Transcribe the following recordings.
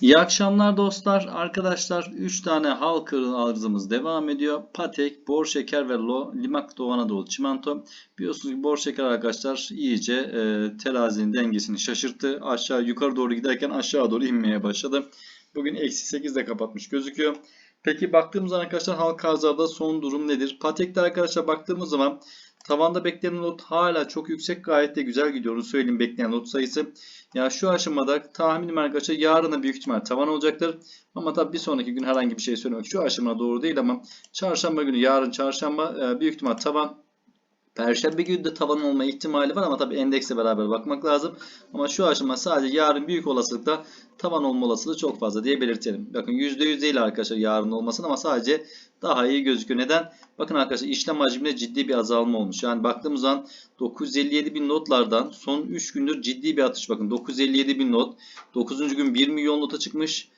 İyi akşamlar dostlar. Arkadaşlar 3 tane halk arzımız devam ediyor. Patek, Bor Şeker ve Lo, Limak Doğu Anadolu Çimento. Biliyorsunuz ki Bor Şeker arkadaşlar iyice e, terazinin dengesini şaşırttı. Aşağı yukarı doğru giderken aşağı doğru inmeye başladı. Bugün eksi 8'de kapatmış gözüküyor. Peki baktığımız zaman arkadaşlar halk arzlarda son durum nedir? Patek'te arkadaşlar baktığımız zaman tavanda beklenen lot hala çok yüksek gayet de güzel gidiyor. Onu söyleyeyim beklenen lot sayısı. Ya şu aşamada tahminim arkadaşlar yarına büyük ihtimal tavan olacaktır. Ama tabii bir sonraki gün herhangi bir şey söylemek şu aşamada doğru değil ama çarşamba günü yarın çarşamba e, büyük ihtimal tavan Perşembe günü de tavan olma ihtimali var ama tabii endekse beraber bakmak lazım. Ama şu aşama sadece yarın büyük olasılıkla tavan olma olasılığı çok fazla diye belirtelim. Bakın %100 değil arkadaşlar yarın olmasın ama sadece daha iyi gözüküyor. Neden? Bakın arkadaşlar işlem hacminde ciddi bir azalma olmuş. Yani baktığımız zaman 957 bin notlardan son 3 gündür ciddi bir atış. Bakın 957 bin not. 9. gün 1 milyon nota çıkmış.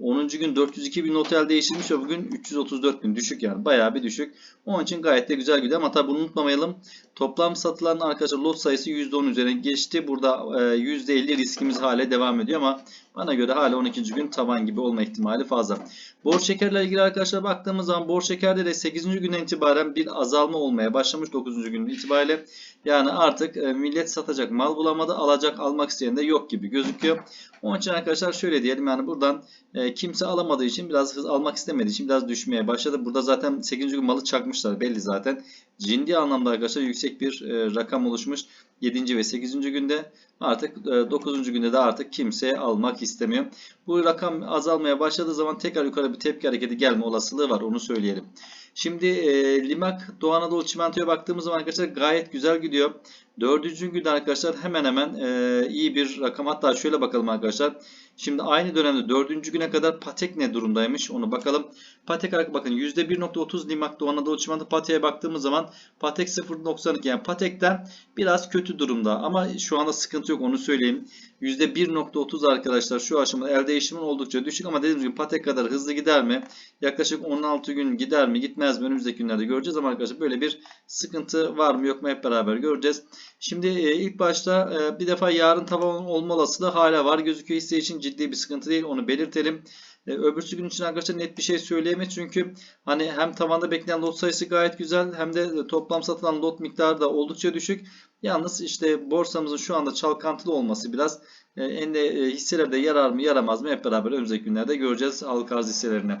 10. gün 402 bin not elde değiştirmiş ve bugün 334 bin düşük yani bayağı bir düşük. Onun için gayet de güzel gidiyor ama tabi bunu unutmamayalım. Toplam satılan arkadaşlar lot sayısı %10 üzerine geçti. Burada e, %50 riskimiz hale devam ediyor ama bana göre hala 12. gün taban gibi olma ihtimali fazla. Borç şekerle ilgili arkadaşlar baktığımız zaman borç şekerde de 8. günden itibaren bir azalma olmaya başlamış 9. gün itibariyle. Yani artık e, millet satacak mal bulamadı, alacak almak isteyen de yok gibi gözüküyor. Onun için arkadaşlar şöyle diyelim yani buradan e, kimse alamadığı için biraz hız almak istemediği için biraz düşmeye başladı. Burada zaten 8. gün malı çakmışlar belli zaten. Cindi anlamda arkadaşlar yüksek bir e, rakam oluşmuş. 7. ve 8. günde artık e, 9. günde de artık kimse almak istemiyor. Bu rakam azalmaya başladığı zaman tekrar yukarı bir tepki hareketi gelme olasılığı var onu söyleyelim. Şimdi e, Limak Doğu Anadolu Çimento'ya baktığımız zaman arkadaşlar gayet güzel gidiyor. Dördüncü günde arkadaşlar hemen hemen e, iyi bir rakam. Hatta şöyle bakalım arkadaşlar. Şimdi aynı dönemde dördüncü güne kadar Patek ne durumdaymış onu bakalım. Patek bakın %1.30 Limak Doğu Anadolu Çimento Patek'e baktığımız zaman Patek 0.92 yani Patek'ten biraz kötü durumda. Ama şu anda sıkıntı yok onu söyleyeyim. %1.30 arkadaşlar şu aşamada el değişimin oldukça düşük ama dediğimiz gibi Patek kadar hızlı gider mi? Yaklaşık 16 gün gider mi gitmez mi önümüzdeki günlerde göreceğiz ama arkadaşlar böyle bir sıkıntı var mı yok mu hep beraber göreceğiz. Şimdi e, ilk başta e, bir defa yarın tavan olma olasılığı hala var gözüküyor hisse için ciddi bir sıkıntı değil onu belirtelim. E, öbürsü gün için arkadaşlar net bir şey söyleyemeyiz çünkü hani hem tavanda beklenen lot sayısı gayet güzel hem de toplam satılan lot miktarı da oldukça düşük. Yalnız işte borsamızın şu anda çalkantılı olması biraz en de hisselerde yarar mı yaramaz mı hep beraber önümüzdeki günlerde göreceğiz halka arz hisselerine.